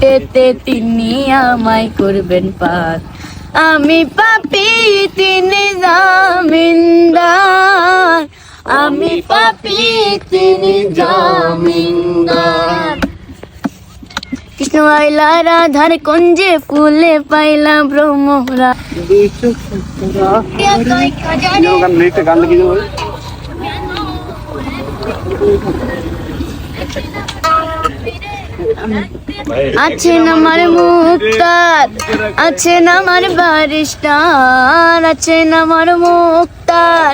পেটেতে তিনি আমায় করবেন পার। আমি পাপি, তিনি জামিনদার। আমি পাপি, তিনি জামিনদার। কৃষ্ণ রাধার কুঞ্জে ফুলে পাইলা ভ্রমরা গান আছেন আমার মুক্তার আছেন আমার বারিস্টার আছেন আমার মুক্তার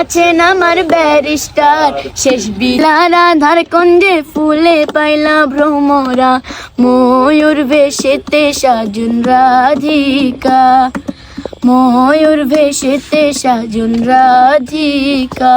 আছেন আমার ব্যারিস্টার। শেষ বিলারা ধার কঞ্জে ফুলে পাইলা ভ্রমরা, ময়ূর ভেসেতে সাজুন রাধিকা, ময়ূর ভেসেতে সাজুন রাধিকা।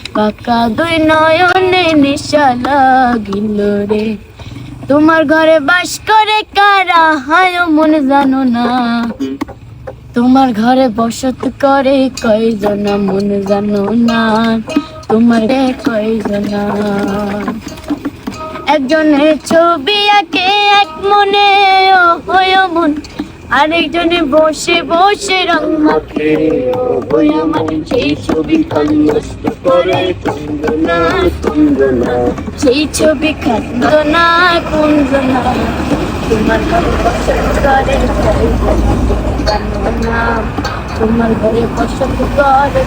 কাকা দুই নয়নে নিশা লাগিল রে। তোমার ঘরে বাস করে কারা? হায় মন জানো না। তোমার ঘরে বসত করে কয়জনা? মন জানো না। তোমার কয়জনা? একজনের ছবি আঁকে, এক মনে, ও হয় মন। আরেকজনে বসে বসে রং মাখে। ওই সেই ছবি নষ্ট করে সেই ছবি খান্দনা কুঞ্জনা তোমার ঘরে বসত করে তোমার ঘরে বসত করে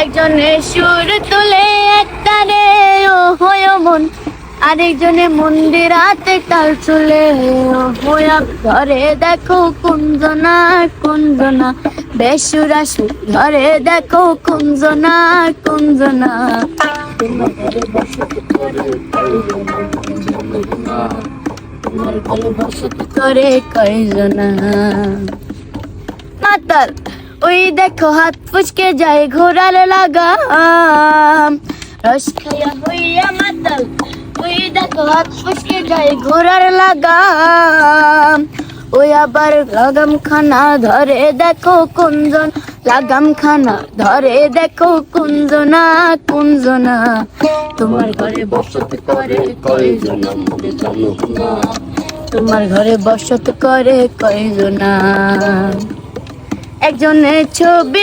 একজনে সুর তুলে একটা রে ও হয় মন আরেকজনে মন্দির হাতে তাল চলে ঘরে দেখো কুঞ্জনা কুঞ্জনা। বেসুরা সুর ঘরে দেখো কুঞ্জনা কুঞ্জনা। মাতাল, ওই দেখো হাত ফুসকে যায় ঘোরার লাগা রস খাইয়া হইয়া মাতাল ওই দেখো হাত ফুসকে যায় লাগাম। ওই আবার লাগাম খানা ধরে দেখো কুঞ্জন। লাগাম খানা ধরে দেখো কুঞ্জনা কুঞ্জনা। তোমার ঘরে বসত করে কয়জনা তোমার ঘরে বসত করে কয়জনা। একজনের ছবি